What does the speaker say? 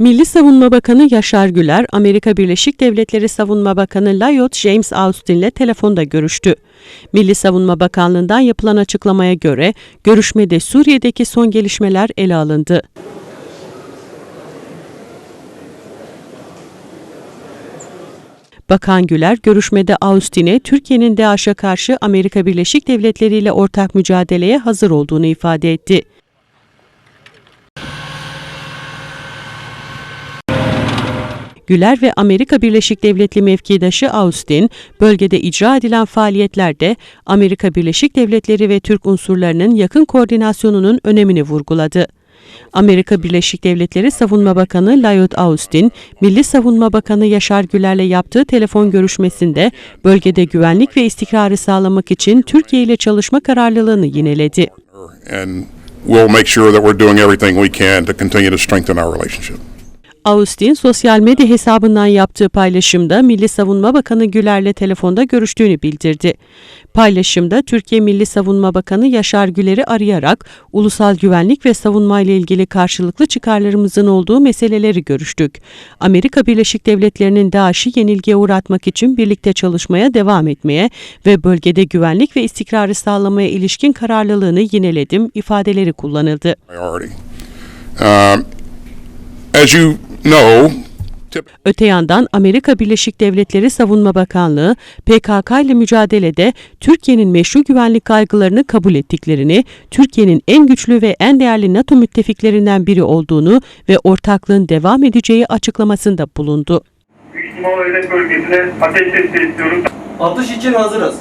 Milli Savunma Bakanı Yaşar Güler, Amerika Birleşik Devletleri Savunma Bakanı Lloyd James Austin'le telefonda görüştü. Milli Savunma Bakanlığı'ndan yapılan açıklamaya göre görüşmede Suriye'deki son gelişmeler ele alındı. Bakan Güler görüşmede Austin'e Türkiye'nin DAEŞ'e karşı Amerika Birleşik Devletleri ile ortak mücadeleye hazır olduğunu ifade etti. Güler ve Amerika Birleşik Devletleri mevkidaşı Austin, bölgede icra edilen faaliyetlerde Amerika Birleşik Devletleri ve Türk unsurlarının yakın koordinasyonunun önemini vurguladı. Amerika Birleşik Devletleri Savunma Bakanı Lloyd Austin, Milli Savunma Bakanı Yaşar Güler'le yaptığı telefon görüşmesinde bölgede güvenlik ve istikrarı sağlamak için Türkiye ile çalışma kararlılığını yineledi. and we'll make sure that we're doing everything we can to continue to strengthen our relationship. Austin sosyal medya hesabından yaptığı paylaşımda Milli Savunma Bakanı Güler'le telefonda görüştüğünü bildirdi. Paylaşımda Türkiye Milli Savunma Bakanı Yaşar Güler'i arayarak ulusal güvenlik ve savunma ile ilgili karşılıklı çıkarlarımızın olduğu meseleleri görüştük. Amerika Birleşik Devletleri'nin DAEŞ'i yenilgiye uğratmak için birlikte çalışmaya devam etmeye ve bölgede güvenlik ve istikrarı sağlamaya ilişkin kararlılığını yineledim ifadeleri kullanıldı. Um, as you tip- Öte yandan Amerika Birleşik Devletleri Savunma Bakanlığı PKK ile mücadelede Türkiye'nin meşru güvenlik kaygılarını kabul ettiklerini, Türkiye'nin en güçlü ve en değerli NATO müttefiklerinden biri olduğunu ve ortaklığın devam edeceği açıklamasında bulundu. İhtimal hedef bölgesine ateş testi istiyoruz. Atış için hazırız.